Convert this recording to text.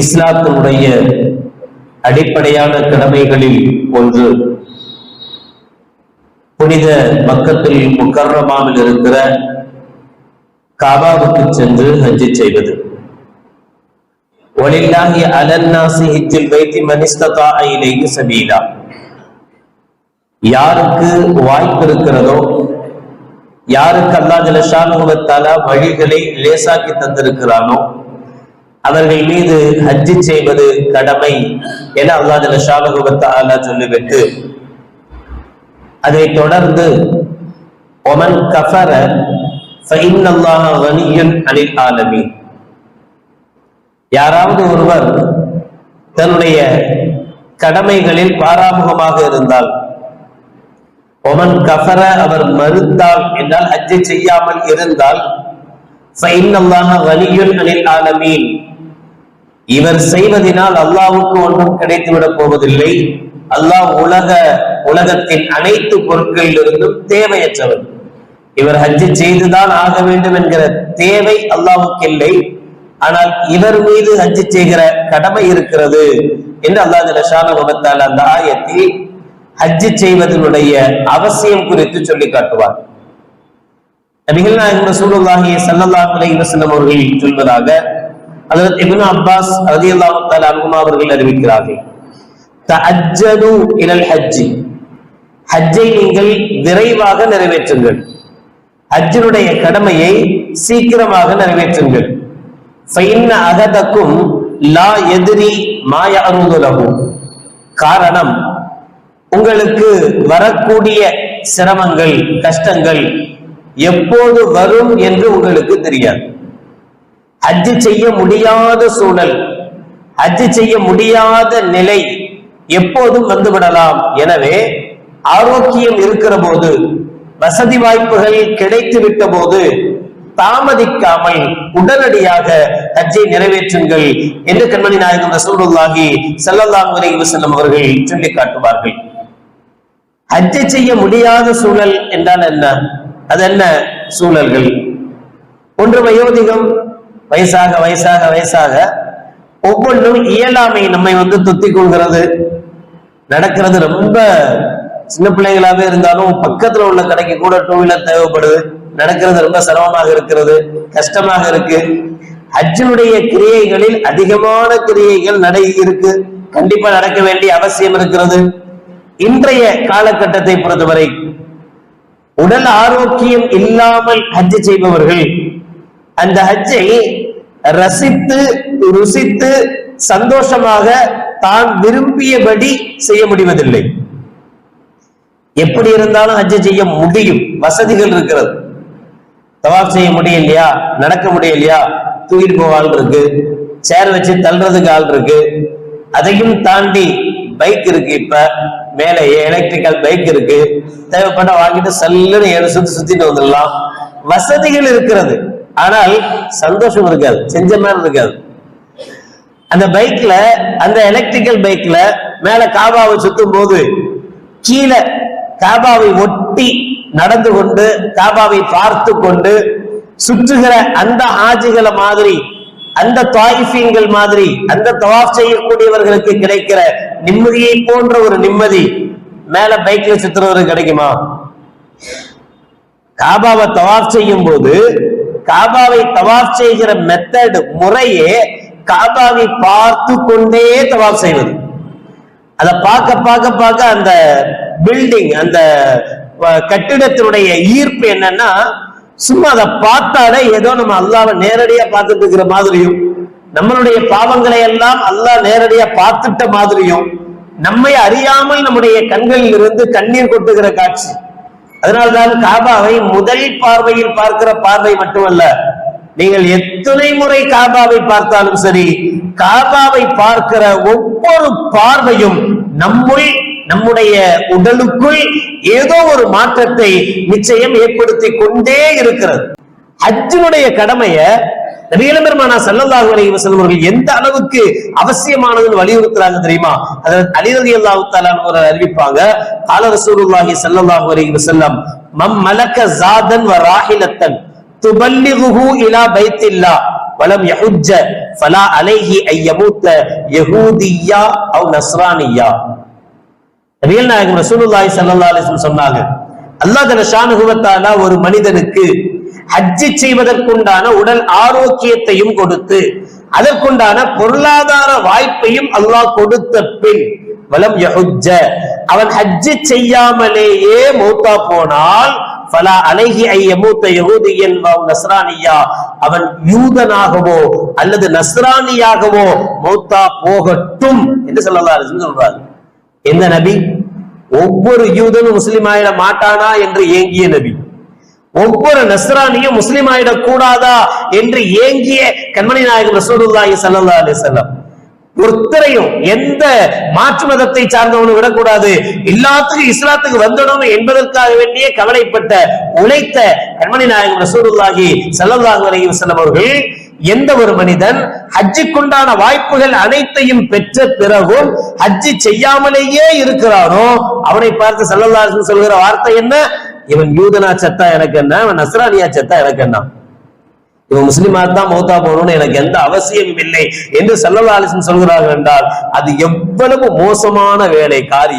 இஸ்லாத்தினுடைய அடிப்படையான கடமைகளில் ஒன்று புனித மக்கத்தில் முக்கர்ரமாவில் இருக்கிற காபாவுக்கு சென்று ஹஜ்ஜி செய்வது. ஒலில்லாஹி அலன்னாசி ஹிஜ்ஜில் வைத்தி மனிஸ்ததா இலைஹி சபீலா. யாருக்கு வாய்ப்பு இருக்கிறதோ யாருக்கு அல்லா ஜலஷானுவத்தால வழிகளை லேசாக்கி தந்திருக்கிறானோ அவர்கள் மீது ஹஜ்ஜி செய்வது கடமை என அல்லா ஜலஷானுவத்தால சொல்லிவிட்டு அதை தொடர்ந்து ஒமன் கஃபர அனில் ஆலமீன் யாராவது ஒருவர் தன்னுடைய கடமைகளில் பாராமுகமாக இருந்தால் ஒமன் கஃபர அவர் மறுத்தால் என்றால் ஹஜ்ஜை செய்யாமல் இருந்தால் அனில் ஆலமீன் இவர் செய்வதனால் அல்லாவுக்கு ஒன்றும் கிடைத்துவிடப் போவதில்லை. அல்லாஹ் உலக உலகத்தின் அனைத்து பொருட்களிலிருந்தும் தேவையற்றவர். இவர் ஹஜ்ஜி செய்துதான் ஆக வேண்டும் என்கிற தேவை அல்லாவுக்கு இல்லை. ஆனால் இவர் மீது ஹஜ்ஜி செய்கிற கடமை இருக்கிறது என்று அல்லாஹ் ஜலஷான முகத்தால் அந்த ஆயத்தில் ஹஜ்ஜி செய்வதனுடைய அவசியம் குறித்து சொல்லி காட்டுவார். நபிகள் நாயகம் சூழலாகிய ஸல்லல்லாஹு அலைவசனம் அவர்கள் சொல்வதாக ஹஜரத் இபின் அப்பாஸ் ரலியல்லாஹு தஆலா அன்ஹுமா அவர்கள் அறிவிக்கிறார்கள் தஜ்ஜது இலல் ஹஜ்ஜி ஹஜ்ஜை நீங்கள் விரைவாக நிறைவேற்றுங்கள் ஹஜ்ஜினுடைய கடமையை சீக்கிரமாக நிறைவேற்றுங்கள் ஃபைன்ன அகதக்கும் லா எதிரி மாய அருந்துலகும் காரணம் உங்களுக்கு வரக்கூடிய சிரமங்கள் கஷ்டங்கள் எப்போது வரும் என்று உங்களுக்கு தெரியாது ஹஜ்ஜு செய்ய முடியாத சூழல் ஹஜ்ஜு செய்ய முடியாத நிலை எப்போதும் வந்துவிடலாம் எனவே ஆரோக்கியம் இருக்கிற போது வசதி வாய்ப்புகள் கிடைத்து விட்ட போது தாமதிக்காமல் உடனடியாக ஹஜ்ஜை நிறைவேற்றுங்கள் என்று கண்மணி நாயகம் ரசூலுல்லாஹி ஸல்லல்லாஹு அலைஹி வஸல்லம் அவர்கள் சொல்லி காட்டுவார்கள். ஹஜ்ஜை செய்ய முடியாத சூழல் என்றால் என்ன? அது என்ன சூழல்கள்? ஒன்று வயோதிகம் வயசாக வயசாக வயசாக ஒவ்வொன்றும் இயலாமை நம்மை வந்து தொத்தி கொள்கிறது. நடக்கிறது ரொம்ப சின்ன பிள்ளைகளாவே இருந்தாலும் பக்கத்துல உள்ள கடைக்கு கூட டூ வீலர் தேவைப்படுது. நடக்கிறது ரொம்ப சிரமமாக இருக்கிறது கஷ்டமாக இருக்கு. ஹஜ்ஜினுடைய கிரியைகளில் அதிகமான கிரியைகள் நடை இருக்கு. கண்டிப்பா நடக்க வேண்டிய அவசியம் இருக்கிறது. இன்றைய காலகட்டத்தை பொறுத்தவரை உடல் ஆரோக்கியம் இல்லாமல் ஹஜ் செய்பவர்கள் அந்த ஹஜ்ஜை ரசித்து ருசித்து சந்தோஷமாக தான் விரும்பியபடி செய்ய முடிவதில்லை. எப்படி இருந்தாலும் ஹஜ்ஜை செய்ய முடியும். வசதிகள் இருக்கிறது. தவாப் செய்ய முடியலையா? நடக்க முடியலையா? தூக்கிட்டு போக ஆள் இருக்கு. சேர் வச்சு தள்ளுறதுக்கு ஆள் இருக்கு. அதையும் தாண்டி பைக் இருக்கு இப்ப. மேலே எலக்ட்ரிக்கல் பைக் இருக்கு. தேவைப்பட்ட வாங்கிட்டு சல்லுன்னு ஏழு சுத்தி சுத்திட்டு வந்துடலாம். வசதிகள் இருக்கிறது. ஆனால் சந்தோஷம் இருக்காது செஞ்ச மாதிரி இருக்காது. அந்த பைக்ல அந்த எலக்ட்ரிக்கல் பைக்ல மேல காபாவை சுத்தும் போது கீழே காபாவை ஒட்டி நடந்து கொண்டு காபாவை பார்த்து கொண்டு சுற்றுகிற அந்த ஆஜிகளை மாதிரி அந்த தாயிஃபீன்கள் மாதிரி அந்த தவாஃப் செய்யக்கூடியவர்களுக்கு கிடைக்கிற நிம்மதியை போன்ற ஒரு நிம்மதி மேல பைக்ல சுத்துறவருக்கு கிடைக்குமா? காபாவை தவாஃப் செய்யும் போது காபாவை தவாஃப் செய்கிற மெத்தட் முறையே காபாவை பார்த்து கொண்டே தவாஃப் செய்வது. அதை பார்க்க பார்க்க பார்க்க அந்த பில்டிங் அந்த கட்டிடத்தினுடைய ஈர்ப்பு என்னன்னா சும்மா அதை பார்த்தாலே ஏதோ நம்ம அல்லாவை நேரடியா பார்த்துட்டு இருக்கிற மாதிரியும் நம்மளுடைய பாவங்களை எல்லாம் அல்லாஹ் நேரடியா பார்த்துட்ட மாதிரியும் நம்மை அறியாமல் நம்முடைய கண்களில் இருந்து கண்ணீர் கொட்டுகிற காட்சி. அதனால்தான் காபாவை முதல் பார்வையில் பார்க்கிற பார்வை மட்டுமல்ல நீங்கள் எத்தனை முறை காபாவை பார்த்தாலும் சரி காபாவை பார்க்கிற ஒவ்வொரு பார்வையும் நம்முள் நம்முடைய உடலுக்குள் ஏதோ ஒரு மாற்றத்தை நிச்சயம் ஏற்படுத்தி கொண்டே இருக்கிறது. ஹஜ்ஜினுடைய கடமையை நபிகள் பெருமானா சல்லல்லாஹு அலைஹி வஸல்லம் அவர்கள் எந்த அளவுக்கு அவசியமானதுன்னு வலியுறுத்துறாங்க தெரியுமா? அதாவது அலி ரலியல்லாஹு தஆலா ஒரு அறிவிப்பாங்க ஆல ரசூலுல்லாஹி சல்லல்லாஹு அலைஹி வஸல்லம் மம் மலக்க ஜாதன் வ ராஹிலத்தன் துபல்லிகுஹு இலா பைத்தில்லா வலம் யஹுஜ்ஜ ஃபலா அலைஹி ஐயமூத்த யஹூதியா அவ் நஸ்ரானியா நபிகள் நாயகம் ரசூலுல்லாஹி சல்லல்லாஹு அலைஹி வஸல்லம் சொன்னாங்க அல்லாஹ் தஆலா ஒரு மனிதனுக்கு ஹஜ்ஜி செய்வதற்குண்டான உடல் ஆரோக்கியத்தையும் கொடுத்து அதற்குண்டான பொருளாதார வாய்ப்பையும் அல்லாஹ் கொடுத்த பின் வலம் யஹுஜ்ஜ. அவன் ஹஜ்ஜி செய்யாமலேயே மௌத்தா போனால் பலா அழகி ஐய மூத்த யகுதியன் நஸ்ரானியா. அவன் யூதனாகவோ அல்லது நஸ்ரானியாகவோ மௌத்தா போகட்டும் என்று சொல்லலாம் சொல்றாரு. எந்த நபி? ஒவ்வொரு யூதனும் முஸ்லிம் ஆயிட மாட்டானா என்று ஏங்கிய நபி. ஒவ்வொரு நஸ்ரானியும் முஸ்லீம் ஆயிடக் கூடாதா என்று ஏங்கிய கண்மணி நாயகம் ரசூலுல்லாஹி ஸல்லல்லாஹு அலைஹி வஸல்லம். ஒருத்தரையும் எந்த மாற்று மதத்தை சார்ந்தவனும் விடக்கூடாது. எல்லாத்துக்கும் இஸ்லாத்துக்கு வந்துடணும் என்பதற்காக வேண்டிய கவலைப்பட்ட உழைத்த கண்மணி நாயகம் ரசூலுல்லாஹி சல்லல்லாஹு அலைஹி வஸல்லம் அவர்கள் எந்த ஒரு மனிதன் ஹஜ்ஜுக்குண்டான வாய்ப்புகள் அனைத்தையும் பெற்ற பிறகும் ஹஜ்ஜி செய்யாமலேயே இருக்கிறானோ அவனை பார்த்து ஸல்லல்லாஹு சொல்கிற வார்த்தை என்ன? இவன் யூதனா செத்தா எனக்கு என்ன? இவன் நசரானியா செத்தா எனக்கு என்ன? இவன் முஸ்லிமா தான் மௌத்தா போகணும்னு எனக்கு எந்த அவசியமும் இல்லை என்று ஸல்லல்லாஹு சொல்கிறார்கள் என்றால் அது எவ்வளவு மோசமான வேலை காரியம்